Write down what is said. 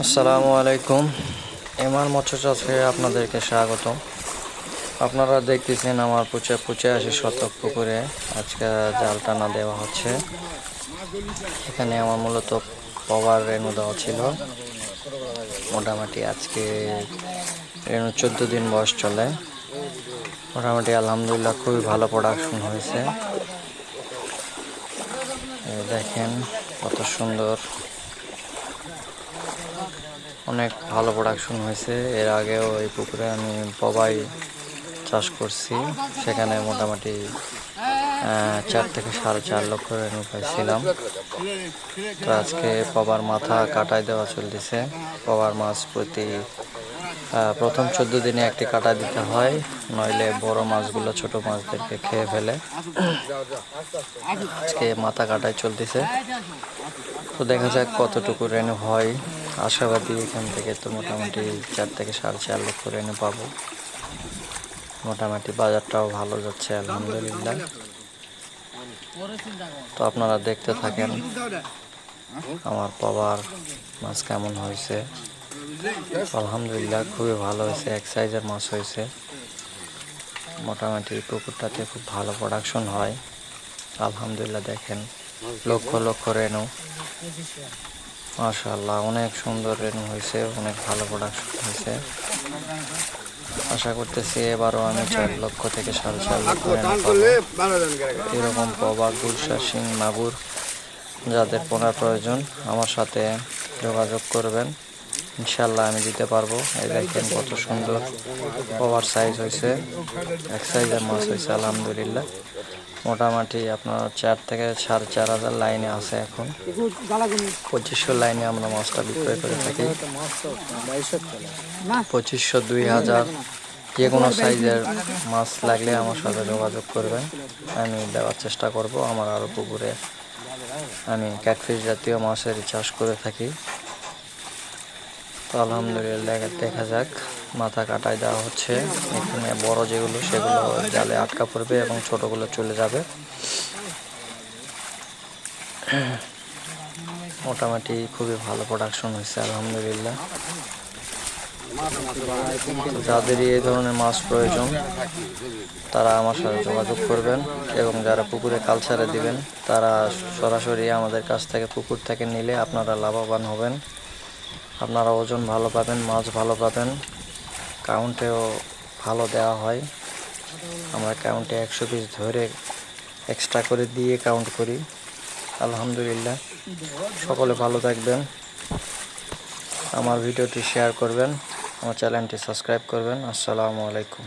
আসসালামু আলাইকুম। এমআর মৎস্য চাষে আপনাদেরকে স্বাগত আপনারা দেখতেছেন আমার পুচে পুচে আসি শতক পুকুরে আজকে জাল টানা দেওয়া হচ্ছে। এখানে আমার মূলত পবার রেণু দেওয়া ছিল। মোটামুটি আজকে রেণু চোদ্দ দিন বয়স চলে। মোটামুটি আলহামদুলিল্লাহ খুবই ভালো প্রোডাকশন হয়েছে। দেখেন কত সুন্দর অনেক ভালো প্রোডাকশন হয়েছে। এর আগেও এই পুকুরে আমি পবাই চাষ করছি। সেখানে মোটামুটি চার থেকে সাড়ে চার লক্ষ রেণু পাইছিলাম। তো আজকে পবার মাথা কাটাই দেওয়া চলতেছে। পবার মাছ প্রতি প্রথম চোদ্দ দিনে একটি কাটা দিতে হয়। নইলে বড় মাছগুলো ছোট মাছদেরকে খেয়ে ফেলে। আজকে মাথা কাটাই চলতেছে। তো দেখা যাক কতটুকু রেণু হয়। আশাবাদী এখান থেকে তো মোটামুটি চার থেকে সাড়ে চার লক্ষ রেণু পাবো। মোটামুটি বাজারটাও ভালো যাচ্ছে, আলহামদুলিল্লাহ। তো আপনারা দেখতে থাকেন আমার পাওয়ার মাছ কেমন হয়েছে। আলহামদুলিল্লাহ খুবই ভালো হয়েছে, এক সাইজের মাছ হয়েছে। মোটামুটি পুকুরটাতে খুব ভালো প্রোডাকশন হয়। আলহামদুলিল্লাহ দেখেন, লক্ষ লক্ষ রেণু। মাশাল্লাহ অনেক সুন্দর রেণু হয়েছে অনেক ভালো প্রোডাকশন হয়েছে। আশা করতেছি এবারও আমি চার লক্ষ থেকে সাড়ে চার লক্ষ এরকম পবা গুলশা সিং মাগুর যাদের পোনার প্রয়োজন আমার সাথে যোগাযোগ করবেন। ইনশাল্লাহ আমি দিতে পারব। এই দেখেন কত সুন্দর ওভার সাইজ হয়েছে। এক সাইজের মাছ হয়েছে আলহামদুলিল্লাহ। মোটামুটি আপনার চার থেকে সাড়ে চার হাজার লাইনে আছে এখন। পঁচিশশো লাইনে আমরা মাছটা বিক্রয় করে থাকি। পঁচিশশো দুই হাজার যে কোনো সাইজের মাছ লাগলে আমার সাথে যোগাযোগ করবেন। আমি দেওয়ার চেষ্টা করব। আমার আরও পুকুরে আমি ক্যাটফিশ জাতীয় মাছের চাষ করে থাকি। তো আলহামদুলিল্লাহ, দেখা যাক, মাথা কাটায় দেওয়া হচ্ছে। এখানে বড় যেগুলো, সেগুলো জালে আটকা পড়বে এবং ছোটগুলো চলে যাবে। মোটামুটি খুবই ভালো প্রোডাকশন হয়েছে, আলহামদুলিল্লাহ। যাদেরই এই ধরনের মাছ প্রয়োজন, তারা আমার সাথে যোগাযোগ করবেন এবং যারা পুকুরে কালচারে দিবেন, তারা সরাসরি আমাদের কাছ থেকে পুকুর থেকে নিলে আপনারা লাভবান হবেন। আপনারা ওজন ভালো পাবেন, মাছ ভালো পাবেন। কাউন্টেও ভালো দেওয়া হয়। আমরা কাউন্টে একশো পিস ধরে এক্সট্রা করে দিয়ে কাউন্ট করি। আলহামদুলিল্লাহ। সকলে ভালো থাকবেন। আমার ভিডিওটি শেয়ার করবেন। আমার চ্যানেলটি সাবস্ক্রাইব করবেন। আসসালামু আলাইকুম।